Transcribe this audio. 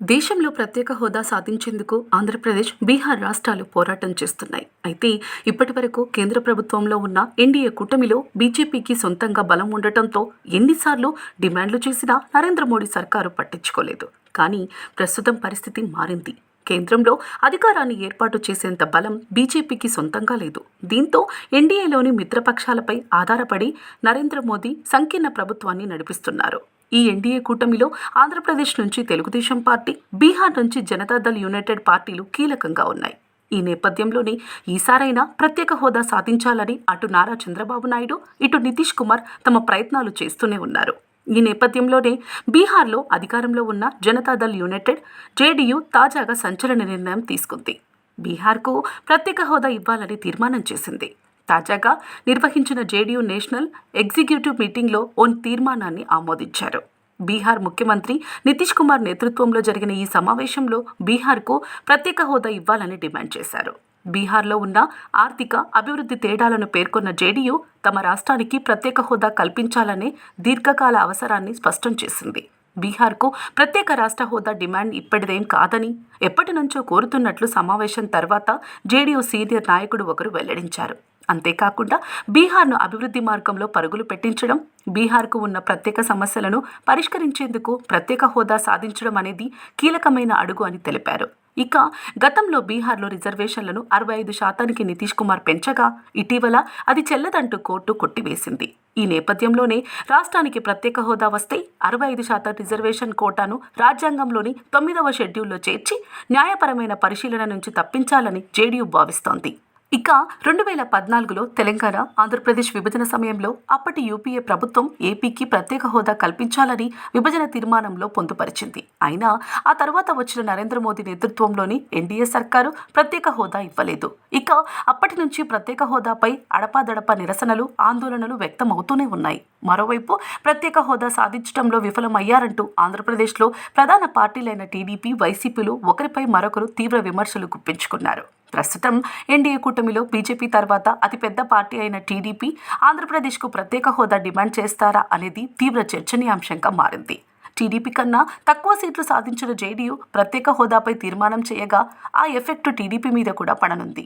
దేశంలో ప్రత్యేక హోదా సాధించేందుకు ఆంధ్రప్రదేశ్ బీహార్ రాష్ట్రాలు పోరాటం చేస్తున్నాయి. అయితే ఇప్పటి వరకు కేంద్ర ప్రభుత్వంలో ఉన్న ఎన్డీఏ కూటమిలో బీజేపీకి సొంతంగా బలం ఉండటంతో ఎన్నిసార్లు డిమాండ్లు చేసినా నరేంద్ర మోడీ సర్కారు పట్టించుకోలేదు. కానీ ప్రస్తుతం పరిస్థితి మారింది. కేంద్రంలో అధికారాన్ని ఏర్పాటు చేసేంత బలం బీజేపీకి సొంతంగా లేదు. దీంతో ఎన్డీఏలోని మిత్రపక్షాలపై ఆధారపడి నరేంద్ర మోదీ సంకీర్ణ ప్రభుత్వాన్ని నడిపిస్తున్నారు. ఈ ఎన్డీఏ కూటమిలో ఆంధ్రప్రదేశ్ నుంచి తెలుగుదేశం పార్టీ బీహార్ నుంచి జనతాదళ్ యునైటెడ్ పార్టీలు కీలకంగా ఉన్నాయి. ఈ నేపథ్యంలోనే ఈసారైనా ప్రత్యేక హోదా సాధించాలని అటు నారా చంద్రబాబు నాయుడు ఇటు నితీష్ కుమార్ తమ ప్రయత్నాలు చేస్తూనే ఉన్నారు. ఈ నేపథ్యంలోనే బీహార్లో అధికారంలో ఉన్న జనతాదళ్ యునైటెడ్ జేడీయూ తాజాగా సంచలన నిర్ణయం తీసుకుంది. బీహార్కు ప్రత్యేక హోదా ఇవ్వాలని తీర్మానం చేసింది. తాజాగా నిర్వహించిన జేడీయూ నేషనల్ ఎగ్జిక్యూటివ్ మీటింగ్లో ఓ తీర్మానాన్ని ఆమోదించారు. బీహార్ ముఖ్యమంత్రి నితీష్ కుమార్ నేతృత్వంలో జరిగిన ఈ సమావేశంలో బీహార్కు ప్రత్యేక హోదా ఇవ్వాలని డిమాండ్ చేశారు. బీహార్లో ఉన్న ఆర్థిక అభివృద్ధి తేడాలను పేర్కొన్న జేడీయూ తమ రాష్ట్రానికి ప్రత్యేక హోదా కల్పించాలనే దీర్ఘకాల అవసరాన్ని స్పష్టం చేసింది. బీహార్కు ప్రత్యేక రాష్ట్ర హోదా డిమాండ్ ఇప్పటిదేం కాదని ఎప్పటి నుంచో కోరుతున్నట్లు సమావేశం తర్వాత జేడీయూ సీనియర్ నాయకుడు ఒకరు వెల్లడించారు. అంతేకాకుండా బీహార్ను అభివృద్ధి మార్గంలో పరుగులు పెట్టించడం బీహార్కు ఉన్న ప్రత్యేక సమస్యలను పరిష్కరించేందుకు ప్రత్యేక హోదా సాధించడం అనేది కీలకమైన అడుగు అని తెలిపారు. ఇక గతంలో బీహార్లో రిజర్వేషన్లను అరవై ఐదు శాతానికి నితీష్ కుమార్ పెంచగా ఇటీవల అది చెల్లదంటూ కోర్టు కొట్టివేసింది. ఈ నేపథ్యంలోనే రాష్ట్రానికి ప్రత్యేక హోదా వస్తే అరవై ఐదు శాతం రిజర్వేషన్ కోటాను రాజ్యాంగంలోని తొమ్మిదవ షెడ్యూల్లో చేర్చి న్యాయపరమైన పరిశీలన నుంచి తప్పించాలని జేడీయూ భావిస్తోంది. ఇక రెండు వేల పద్నాలుగులో తెలంగాణ ఆంధ్రప్రదేశ్ విభజన సమయంలో అప్పటి యూపీఏ ప్రభుత్వం ఏపీకి ప్రత్యేక హోదా కల్పించాలని విభజన తీర్మానంలో పొందుపరిచింది. అయినా ఆ తర్వాత వచ్చిన నరేంద్ర మోదీ నేతృత్వంలోని ఎన్డీఏ సర్కారు ప్రత్యేక హోదా ఇవ్వలేదు. ఇక అప్పటి నుంచి ప్రత్యేక హోదాపై అడపాదడపా నిరసనలు ఆందోళనలు వ్యక్తమవుతూనే ఉన్నాయి. మరోవైపు ప్రత్యేక హోదా సాధించడంలో విఫలమయ్యారంటూ ఆంధ్రప్రదేశ్లో ప్రధాన పార్టీలైన టీడీపీ వైసీపీలు ఒకరిపై మరొకరు తీవ్ర విమర్శలు గుప్పించుకున్నారు. ప్రస్తుతం ఎన్డీఏ కూటమిలో బీజేపీ తర్వాత అతిపెద్ద పార్టీ అయిన టీడీపీ ఆంధ్రప్రదేశ్కు ప్రత్యేక హోదా డిమాండ్ చేస్తారా అనేది తీవ్ర చర్చనీయాంశంగా మారింది. టీడీపీ కన్నా తక్కువ సీట్లు సాధించిన జేడీయూ ప్రత్యేక హోదాపై తీర్మానం చేయగా ఆ ఎఫెక్టు టీడీపీ మీద కూడా పడనుంది.